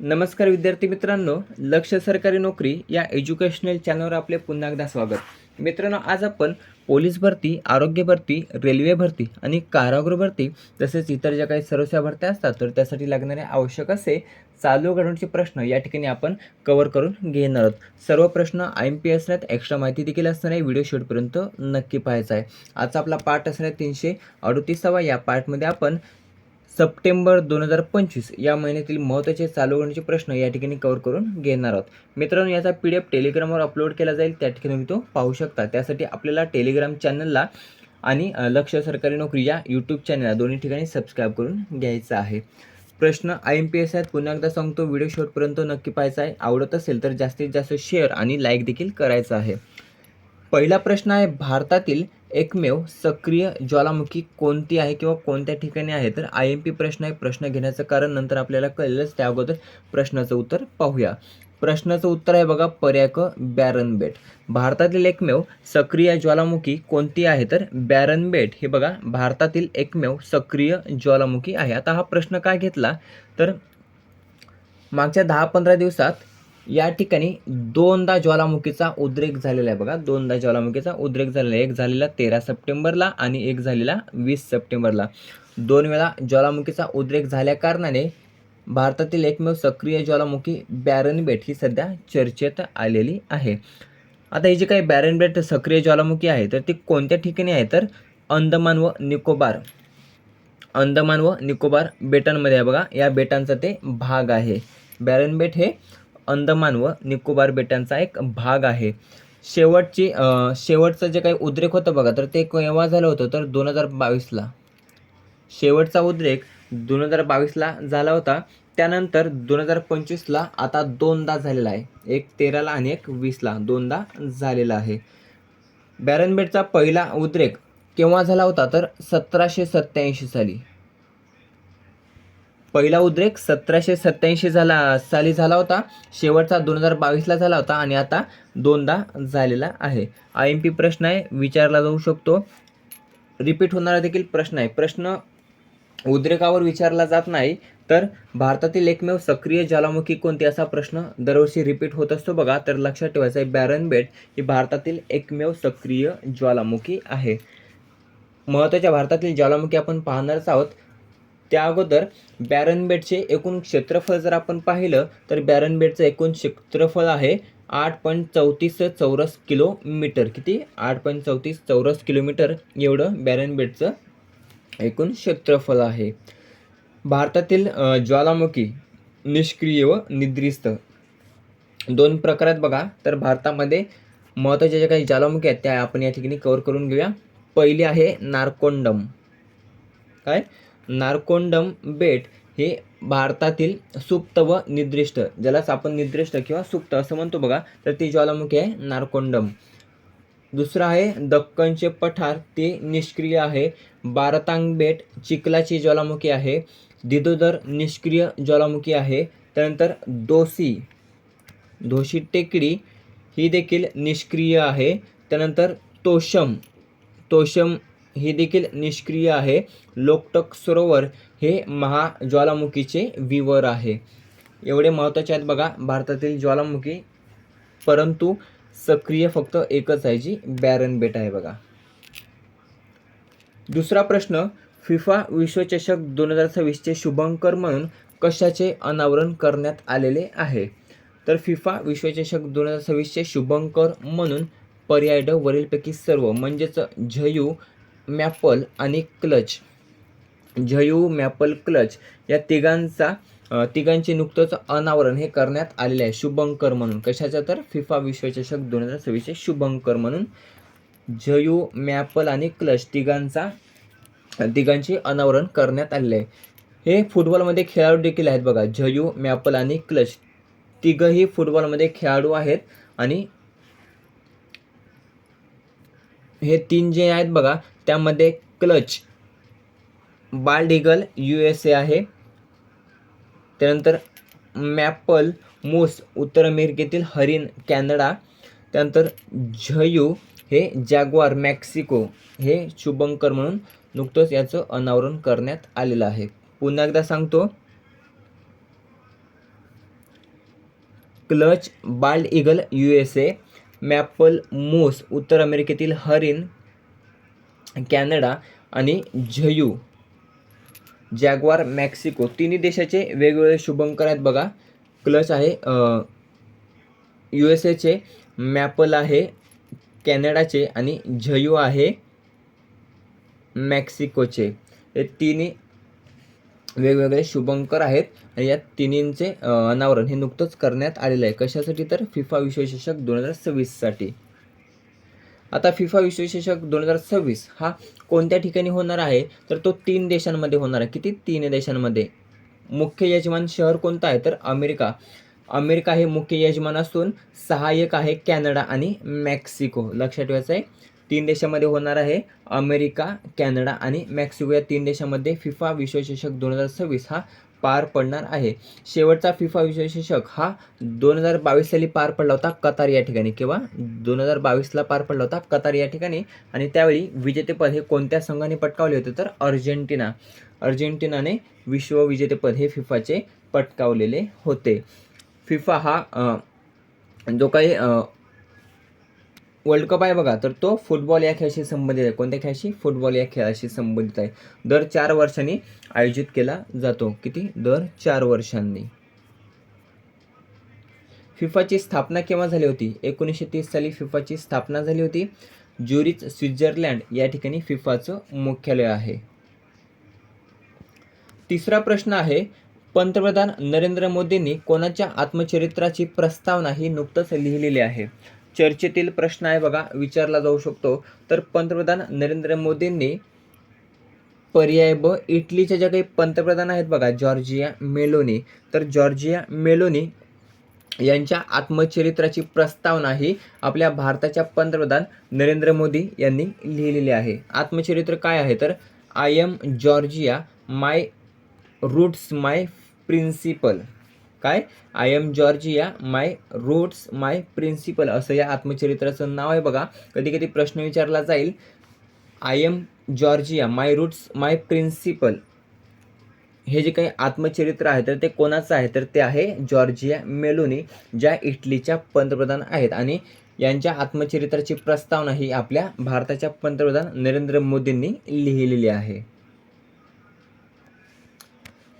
नमस्कार विद्यार्थी मित्रांनो लक्ष सरकारी नोकरी या एज्युकेशनल चॅनलवर आपले पुन्हा एकदा स्वागत. मित्रांनो आज आपण पोलीस भरती आरोग्य भरती रेल्वे भरती आणि कारागृह भरती तसेच इतर ज्या काही सर्वसेवा भरत्या असतात तर त्यासाठी लागणारे आवश्यक असे चालू घडवण्याचे प्रश्न या ठिकाणी आपण कव्हर करून घेणार आहोत. सर्व प्रश्न I M P S extra माहिती देखील असणार आहे. व्हिडिओ शेवटपर्यंत नक्की पाहायचा आहे. आजचा आपला पार्ट असणार आहे तीनशे अडतीसावा. या पार्टमध्ये आपण सप्टेंबर दोन हजार पंचवीस या महिन्यातील महत्त्वाचे चालू होण्याचे प्रश्न या ठिकाणी कव्हर करून घेणार आहोत. मित्रांनो याचा पी डी एफ टेलिग्रामवर अपलोड केला जाईल. त्या ठिकाणी तुम्ही तो पाहू शकता. त्यासाठी आपल्याला टेलिग्राम चॅनलला आणि लक्ष सरकारी नोकरी या यूट्यूब चॅनलला दोन्ही ठिकाणी सबस्क्राईब करून घ्यायचा आहे. प्रश्न आय एम पी एस आहेत. पुन्हा एकदा सांगतो व्हिडिओ शेवटपर्यंत नक्की पाहायचा आहे. आवडत असेल तर जास्तीत जास्त शेअर आणि लाईक देखील करायचा आहे. पहिला प्रश्न आहे भारतातील एकमेव सक्रिय ज्वालामुखी कोणती आहे किंवा कोणत्या ठिकाणी आहे? तर आय एम पी प्रश्न आहे. प्रश्न घेण्याचं कारण नंतर आपल्याला कळेलच. त्या अगोदर प्रश्नाचं उत्तर पाहूया. प्रश्नाचं उत्तर आहे बघा पर्याक बॅरनबेट भारतातील एकमेव सक्रिय ज्वालामुखी कोणती आहे? तर बॅरनबेट हे बघा भारतातील एकमेव सक्रिय ज्वालामुखी आहे. आता हा प्रश्न काय घेतला? तर मागच्या दहा पंधरा दिवसात या ठिकाणी दोनदा ज्वालामुखीचा उद्रेक झालेला आहे बघा. दोनदा ज्वालामुखीचा उद्रेक झालेला आहे. एक झालेला तेरा सप्टेंबरला आणि एक झालेला वीस सप्टेंबरला. दोन वेळा ज्वालामुखीचा उद्रेक झाल्या कारणाने भारतातील एकमेव सक्रिय ज्वालामुखी बॅरनबेट ही सध्या चर्चेत आलेली आहे. आता ही जी काही बॅरनबेट सक्रिय ज्वालामुखी आहे तर ती कोणत्या ठिकाणी आहे? तर अंदमान व निकोबार. अंदमान व निकोबार बेटांमध्ये आहे बघा. या बेटांचा ते भाग आहे. बॅरनबेट हे अंदमान व निकोबार बेटांचा एक भाग आहे. शेवटची शेवटचं जे काही उद्रेक होतं बघा तर ते केव्हा झालं होतं? तर दोन हजार बावीसला. शेवटचा उद्रेक दोन हजार बावीसला झाला होता. त्यानंतर दोन हजार पंचवीसला आता दोनदा झालेला आहे. एक तेराला आणि एक वीसला दोनदा झालेला आहे. बॅरनबेटचा पहिला उद्रेक केव्हा झाला होता? तर सतराशे सत्याऐंशी साली. पहिला उद्रेक सतराशे सत्याऐंशी झाला साली झाला होता. शेवटचा दोन हजार बावीसला झाला होता आणि आता दोनदा झालेला आहे. आय एम पी प्रश्न आहे विचारला जाऊ शकतो. रिपीट होणारा देखील प्रश्न आहे. प्रश्न उद्रेकावर विचारला जात नाही तर भारतातील एकमेव सक्रिय ज्वालामुखी कोणती असा प्रश्न दरवर्षी रिपीट होत असतो बघा. तर लक्षात ठेवायचं आहे बॅरनबेट ही भारतातील एकमेव सक्रिय ज्वालामुखी आहे. महत्त्वाच्या भारतातील ज्वालामुखी आपण पाहणारच आहोत. त्या अगोदर बॅरनबेटचे एकूण क्षेत्रफळ जर आपण पाहिलं तर बॅरनबेटचं एकूण क्षेत्रफळ आहे आठ पॉईंट चौतीस चौरस किलोमीटर. किती? आठ पॉईंट चौतीस चौरस किलोमीटर एवढं बॅरनबेटचं एकूण क्षेत्रफळ आहे. भारतातील ज्वालामुखी निष्क्रिय व निद्रिस्त. दोन प्रकारात बघा. तर भारतामध्ये महत्त्वाच्या ज्या काही ज्वालामुखी आहेत त्या आपण या ठिकाणी कव्हर करून घेऊया. पहिली आहे नारकोंडम. काय? नारकोंडम बेट हे भारतातील सुप्त व निद्रिष्ट ज्यालाच आपण निद्रिष्ट किंवा सुप्त असं म्हणतो बघा तर ती ज्वालामुखी आहे नारकोंडम. दुसरं आहे दक्कनचे पठार ते निष्क्रिय आहे. बारतांग बेट चिखलाची ज्वालामुखी आहे. दिदोदर निष्क्रिय ज्वालामुखी आहे. त्यानंतर दोसी धोशी टेकडी ही देखील निष्क्रिय आहे. त्यानंतर तोशम तोशम हे देखील निष्क्रिय आहे. लोकटक सरोवर हे महाज्वालामुखीचे विवर आहे. एवढे महत्त्वाचे आहेत बघा भारतातील ज्वालामुखी. परंतु सक्रिय फक्त एकच आहे जी बॅरन बेट आहे बघा. दुसरा प्रश्न फिफा विश्वचषक दोन हजार सव्वीसचे शुभंकर म्हणून कशाचे अनावरण करण्यात आलेले आहे? तर फिफा विश्वचषक दोन हजार सव्वीसचे शुभंकर म्हणून पर्याय ड वरीलपैकी सर्व म्हणजेच झयू मॅपल आणि क्लच. झयू मॅपल क्लच या तिघांचा तिघांचे नुकतंच अनावरण हे करण्यात आलेले आहे. शुभंकर म्हणून. कशाचं तर? फिफा विश्वचषक दोन हजार सव्वीसचे शुभंकर म्हणून. झयू मॅपल आणि क्लच तिघांचा तिघांचे अनावरण करण्यात आलेले आहे. हे फुटबॉलमध्ये खेळाडू देखील आहेत बघा. झयू मॅपल आणि क्लच. तिघही फुटबॉलमध्ये खेळाडू आहेत आणि हे तीन जे आहेत बघा. त्यामध्ये क्लच बाल्ड यू एस ए आहे. त्यानंतर मॅपल मूस उत्तर अमेरिकेतील हरिण कॅनडा. त्यानंतर झयू हे जॅग्वार मॅक्सिको हे शुभंकर म्हणून नुकतंच याचं अनावरण करण्यात आलेलं आहे. पुन्हा एकदा सांगतो. Clutch bald eagle U S A maple moose उत्तर अमेरिकेतील हरिण कॅनडा आणि झयू जॅग्वार मॅक्सिको तिन्ही देशाचे वेगवेगळे शुभंकर आहेत बघा. क्लच आहे यू एस एचे मॅपल आहे कॅनडाचे आणि झयू आहे मॅक्सिकोचे. हे तिन्ही वेगवेगळे शुभंकर आहेत आणि या तिन्हींचे अनावरण हे नुकतंच करण्यात आलेलं आहे. कशासाठी तर? फिफा विश्वचषक दोन हजार सव्वीससाठी. आता फिफा विश्वचषक दोन हजार सव्वीस हा कोणत्या ठिकाणी होणार आहे? तर तो तीन देशांमध्ये होणार आहे. किती? तीन देशांमध्ये. मुख्य यजमान शहर कोणतं आहे? तर अमेरिका. अमेरिका हे मुख्य यजमान असून सहाय्यक आहे कॅनडा आणि मेक्सिको. लक्षात ठेवायचं आहे. तीन देशामध्ये होणार आहे अमेरिका कॅनडा आणि मेक्सिको. या तीन देशामध्ये फिफा विश्वचषक दोन हजार सव्वीस हा पार पडणार आहे. शेवटचा फिफा विश्वचषक हा दोन हजार बावीस साली पार पडला होता कतार या ठिकाणी किंवा दोन हजार बावीसला पार पडला होता कतार या ठिकाणी. आणि त्यावेळी विजेतेपद हे कोणत्या संघाने पटकावले होते? तर अर्जेंटिना. अर्जेंटिनाने विश्व विजेतेपद हे फिफाचे पटकावलेले होते. फिफा हा जो काही वर्ल्ड कप आहे बघा तर तो फुटबॉल या खेळाशी संबंधित आहे. कोणत्या खेळाशी? फुटबॉल या खेळाशी संबंधित आहे. दर चार वर्षांनी आयोजित केला जातो. किती? दर चार वर्षांनी. फिफाची स्थापना केव्हा झाली होती? एकोणीसशे तीस साली फिफाची स्थापना झाली होती. ज्युरिच स्वित्झर्लंड या ठिकाणी फिफाचं मुख्यालय आहे. तिसरा प्रश्न आहे पंतप्रधान नरेंद्र मोदींनी कोणाच्या आत्मचरित्राची प्रस्तावना ही नुकतंच लिहिलेली आहे? चर्चेतील प्रश्न आहे बघा विचारला जाऊ शकतो. तर पंतप्रधान नरेंद्र मोदींनी पर्याय ब इटलीच्या ज्या काही पंतप्रधान आहेत बघा जॉर्जिया मेलोनी. तर जॉर्जिया मेलोनी यांच्या आत्मचरित्राची प्रस्तावना ही आपल्या भारताच्या पंतप्रधान नरेंद्र मोदी यांनी लिहिलेली आहे. आत्मचरित्र काय आहे? तर I am Giorgia my roots my principle काय? I am Giorgia my roots my principle असं या आत्मचरित्राचं नाव आहे बघा. कधी कधी प्रश्न विचारला जाईल. I am Giorgia my roots my principle हे जे काही आत्मचरित्र आहे तर ते कोणाचं आहे? तर ते आहे जॉर्जिया मेलोनी ज्या इटलीच्या पंतप्रधान आहेत. आणि यांच्या आत्मचरित्राची प्रस्तावना ही आपल्या भारताच्या पंतप्रधान नरेंद्र मोदींनी लिहिलेली आहे.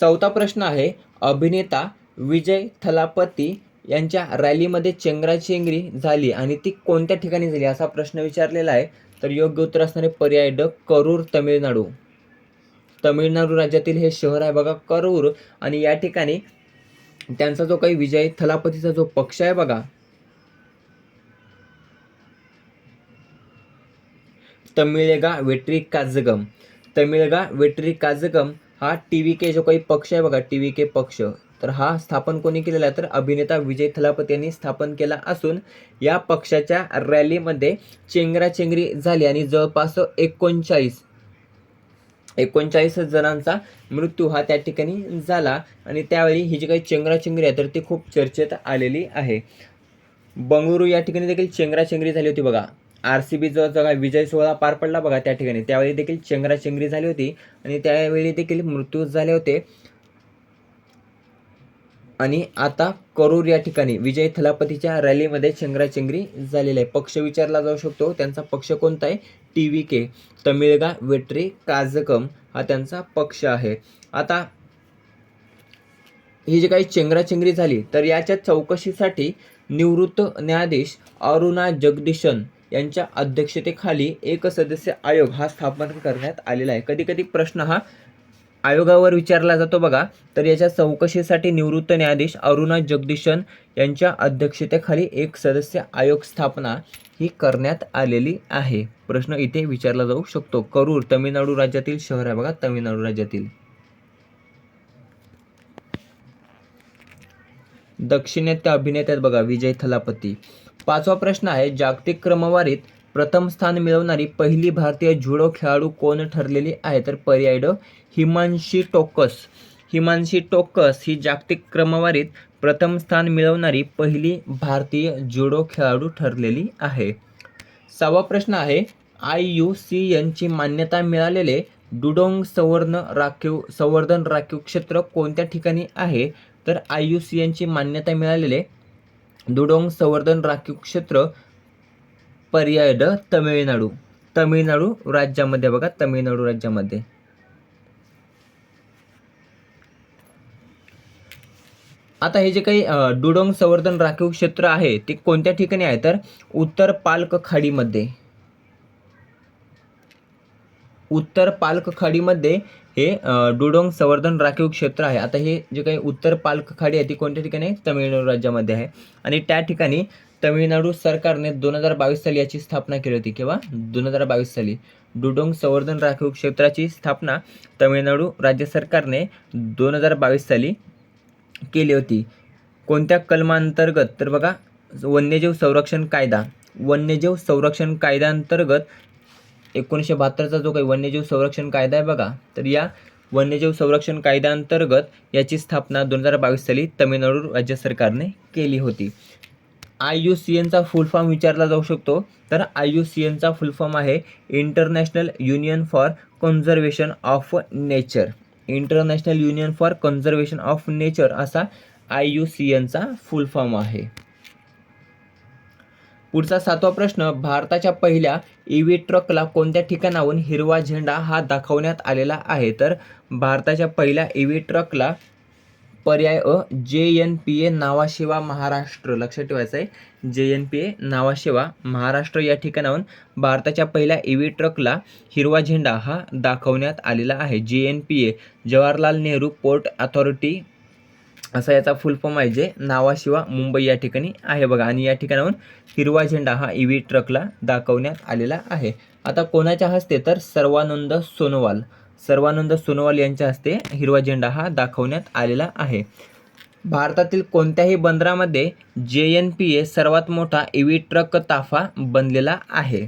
चौथा प्रश्न आहे अभिनेता विजय थलापती यांच्या रॅलीमध्ये चेंगराचेंगरी झाली आणि ती कोणत्या ठिकाणी झाली असा प्रश्न विचारलेला आहे तर योग्य उत्तर असणारे पर्याय ड करूर तमिळनाडू. तमिळनाडू राज्यातील हे शहर आहे बघा करूर आणि या ठिकाणी त्यांचा जो काही विजय थलापतीचा जो पक्ष आहे बघा. तमिळगा वेट्री काजगम. तमिळगा वेट्री काजगम हा टी व्ही के जो काही पक्ष आहे बघा टी व्ही के पक्ष. तर हा स्थापन कोणी केलेला आहे? तर अभिनेता विजय थलापती यांनी स्थापन केला असून या पक्षाच्या रॅलीमध्ये चेंगराचेंगरी झाली आणि जवळपास एकोणचाळीस एकोणचाळीस जणांचा मृत्यू हा त्या ठिकाणी झाला आणि त्यावेळी ही जी काही चेंगराचेंगरी आहे तर ती खूप चर्चेत आलेली आहे. बंगळुरू या ठिकाणी देखील चेंगराचेंगरी झाली होती बघा. आर सी बी जो जगा विजय सोहळा पार पडला बघा त्या ठिकाणी. त्यावेळी देखील चेंगराचेंगरी झाली होती आणि त्यावेळी देखील मृत्यू झाले होते. आणि आता करूर या ठिकाणी विजय थलापतीच्या रॅलीमध्ये चेंगराचेंगरी झालेली आहे पक्ष विचारला जाऊ शकतो. त्यांचा पक्ष कोणता आहे? T V K. Tamilaga Vettri Kazhagam हा त्यांचा पक्ष आहे. आता ही जी काही चेंगराचेंगरी झाली तर याच्या चौकशीसाठी निवृत्त न्यायाधीश अरुणा जगदीशन यांच्या अध्यक्षतेखाली एक सदस्य आयोग हा स्थापन करण्यात आलेला आहे. कधी कधी प्रश्न हा आयोगावर विचारला जातो बघा. तर याच्या चौकशीसाठी निवृत्त न्यायाधीश अरुणा जगदीशन यांच्या अध्यक्षतेखाली एक सदस्य आयोग स्थापना ही करण्यात आलेली आहे. प्रश्न इथे विचारला जाऊ शकतो. करूर तमिळनाडू राज्यातील शहर आहे बघा तमिळनाडू राज्यातील. दक्षिणेत अभिनेत्यात बघा विजय थलापती. पाचवा प्रश्न आहे जागतिक क्रमवारीत प्रथम स्थान मिळवणारी पहिली भारतीय जुडो खेळाडू कोण ठरलेली आहे? तर पर्याय ड हिमांशी टोकस. हिमांशी टोकस ही जागतिक क्रमवारीत प्रथम स्थान मिळवणारी पहिली भारतीय जुडो खेळाडू ठरलेली आहे. सहावा प्रश्न आहे आय यू सी एनची मान्यता मिळालेले डुडोंग संवर्धन राखीव संवर्धन राखीव क्षेत्र कोणत्या ठिकाणी आहे? तर आय यू सी एनची मान्यता मिळालेले डुडोंग संवर्धन राखीव क्षेत्र पर्याय तमिळनाडू. तमिळनाडू राज्यामध्ये बघा तमिळनाडू राज्यामध्ये. आता हे जे काही डुडोंग संवर्धन राखीव क्षेत्र आहे ते कोणत्या ठिकाणी आहे? तर उत्तर पालक खाडीमध्ये उत्तर पालक खाडीमध्ये हे डुडोंग संवर्धन राखीव क्षेत्र आहे. आता हे जे काही उत्तर पालक खाडी आहे ती कोणत्या ठिकाणी? आहे तमिळनाडू राज्यामध्ये आहे. आणि त्या ठिकाणी तमिळनाडू सरकारने दोन हजार बावीस साली याची स्थापना केली होती किंवा दोन हजार बावीस साली डुडोंग संवर्धन राखीव क्षेत्राची स्थापना तमिळनाडू राज्य सरकारने दोन हजार बावीस साली केली होती. कोणत्या कलमांतर्गत? तर बघा वन्यजीव संरक्षण कायदा. वन्यजीव संरक्षण कायद्याअंतर्गत एकोणीसशे बहात्तरचा जो काही वन्यजीव संरक्षण कायदा आहे बघा तर या वन्यजीव संरक्षण कायद्याअंतर्गत याची स्थापना दोन हजार बावीस साली तमिळनाडू राज्य सरकारने केली होती. आय यू सी एनचा फुल फॉर्म विचारला जाऊ शकतो. तर आय यू सी एनचा फुल फॉर्म आहे international union for conservation of nature. International union for conservation of nature असा आय यू सी एनचा फुल फॉर्म आहे. पुढचा सातवा प्रश्न भारताच्या पहिल्या ईव्ही ट्रकला कोणत्या ठिकाणाहून हिरवा झेंडा हा दाखवण्यात आलेला आहे? तर भारताच्या पहिल्या ईव्ही ट्रकला पर्याय अ J N P A Nhava Sheva Maharashtra. लक्षात ठेवायचं आहे. J N P A Nhava Sheva Maharashtra या ठिकाणाहून भारताच्या पहिल्या ईव्ही ट्रकला हिरवा झेंडा हा दाखवण्यात आलेला आहे. J N P A Jawaharlal Nehru port authority असा याचा फुल फॉर्म आहे जे नावाशिवा मुंबई या ठिकाणी आहे बघा. आणि या ठिकाणाहून हिरवा झेंडा हा ईव्ही ट्रकला दाखवण्यात आलेला आहे. आता कोणाच्या हस्ते तर सर्वानंद सोनोवाल. सर्वानंद सोनोवाल यांच्या हस्ते हिरवा झेंडा हा दाखवण्यात आलेला आहे. भारतातील कोणत्याही बंदरामध्ये जे एन पी ए सर्वात मोठा ईव्ही ट्रक ताफा बनलेला आहे.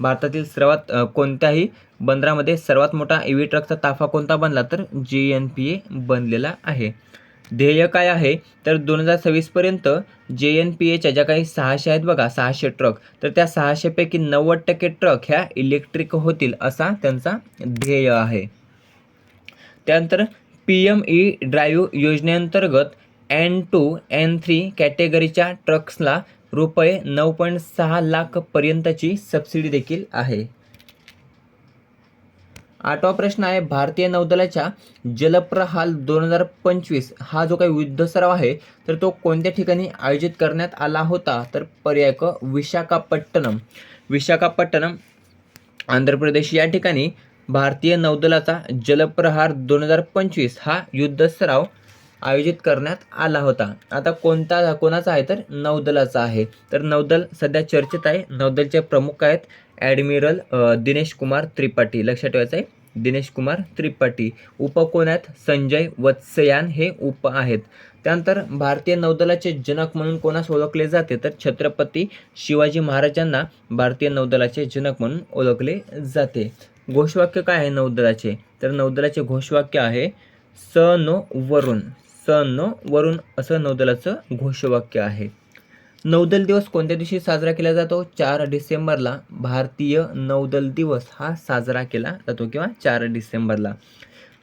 भारतातील सर्वात कोणत्याही बंदरामध्ये सर्वात मोठा ईव्ही ट्रकचा ताफा कोणता बनला तर जे एन पी ए बनलेला आहे. ध्येय काय आहे? तर दोन हजार सव्वीसपर्यंत जे एन पी एच्या ज्या काही सहाशे आहेत बघा सहाशे ट्रक तर त्या सहाशेपैकी नव्वद टक्के ट्रक ह्या इलेक्ट्रिक होतील असा त्यांचा ध्येय आहे. त्यानंतर पी एम ई ड्राईव्ह योजनेअंतर्गत एन टू एन थ्री कॅटेगरीच्या ट्रक्सला रुपये नऊ पॉईंट सहा लाखपर्यंतची सबसिडी देखील आहे. आठवा प्रश्न आहे भारतीय नौदलाच्या जलप्रहाल दोन हजार पंचवीस हा जो काही युद्ध सराव आहे तर तो कोणत्या ठिकाणी आयोजित करण्यात आला होता? तर पर्याय क विशाखापट्टणम. विशाखापट्टणम आंध्र प्रदेश या ठिकाणी भारतीय नौदलाचा जलप्रहार दोन हजार पंचवीस हा युद्ध सराव आयोजित करण्यात आला होता. आता कोणता कोणाचा आहे? तर नौदलाचा आहे. तर नौदल सध्या चर्चेत आहे. नौदलचे प्रमुख आहेत ॲडमिरल दिनेश कुमार त्रिपाठी. लक्षात ठेवायचं आहे दिनेश कुमार त्रिपाठी. उपकोण्यात संजय वत्सयान हे उप आहेत. त्यानंतर भारतीय नौदलाचे जनक म्हणून कोणास ओळखले जाते? तर छत्रपती शिवाजी महाराजांना भारतीय नौदलाचे जनक म्हणून ओळखले जाते. घोषवाक्य काय आहे नौदलाचे? तर नौदलाचे घोषवाक्य आहे स नो वरुण. स नो वरुण असं नौदलाचं घोषवाक्य आहे. नौदल दिवस कोणत्या दिवशी साजरा केला जातो? चार डिसेंबरला. भारतीय नौदल दिवस हा साजरा केला जातो किंवा चार डिसेंबरला.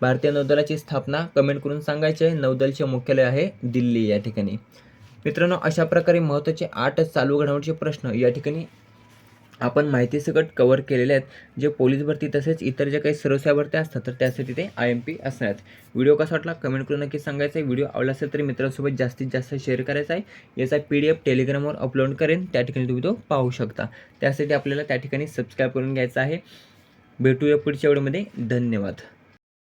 भारतीय नौदलाची स्थापना कमेंट करून सांगायचे आहे. नौदलचे मुख्यालय आहे दिल्ली या ठिकाणी. मित्रांनो अशा प्रकारे महत्त्वाचे आठ चालू घडामोडीचे प्रश्न या ठिकाणी आपण माहितीसकट कवर केलेले आहेत. जे पोलीस भरती तसेच इतर जे काही सर्वसाय भरत्या असतात तर त्यासाठी ते आय एम पी असणार आहेत. व्हिडिओ कसा वाटला? कमेंट करून नक्की सांगायचं आहे व्हिडिओ आवडला असेल तर मित्रांसोबत जास्तीत जास्त शेअर करायचा आहे याचा पी डी एफ टेलिग्रामवर अपलोड करेन. त्या ठिकाणी तुम्ही तो पाहू शकता. त्यासाठी आपल्याला त्या ठिकाणी सबस्क्राईब करून घ्यायचा आहे. भेटूया पुढच्या व्हिडिओमध्ये धन्यवाद.